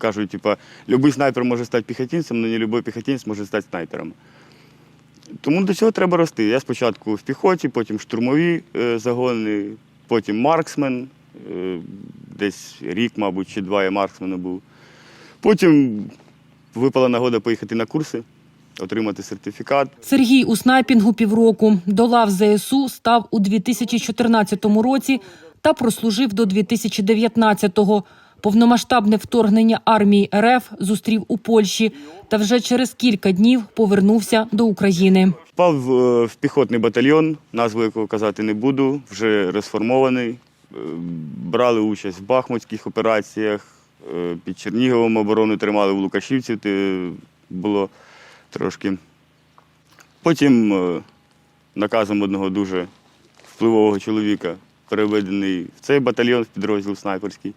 кажуть, типа, будь-який снайпер може стати піхотинцем, але не будь-який піхотинець може стати снайпером. Тому до цього треба рости. Я спочатку в піхоті, потім штурмові е, загони, потім марксмен. Е, десь рік, мабуть, чи два я марксменом був. Потім випала нагода поїхати на курси, отримати сертифікат. Сергій у снайпінгу півроку. До лав ЗСУ став у 2014 році та прослужив до 2019-го. Повномасштабне вторгнення армії РФ зустрів у Польщі та вже через кілька днів повернувся до України. Впав в, е, піхотний батальйон, назву якого казати не буду, вже розформований. Е, Брали участь в бахмутських операціях, е, під Черніговом оборону тримали в Лукашівці, було трошки. Потім наказом одного дуже впливового чоловіка переведений в цей батальйон в підрозділ снайперський.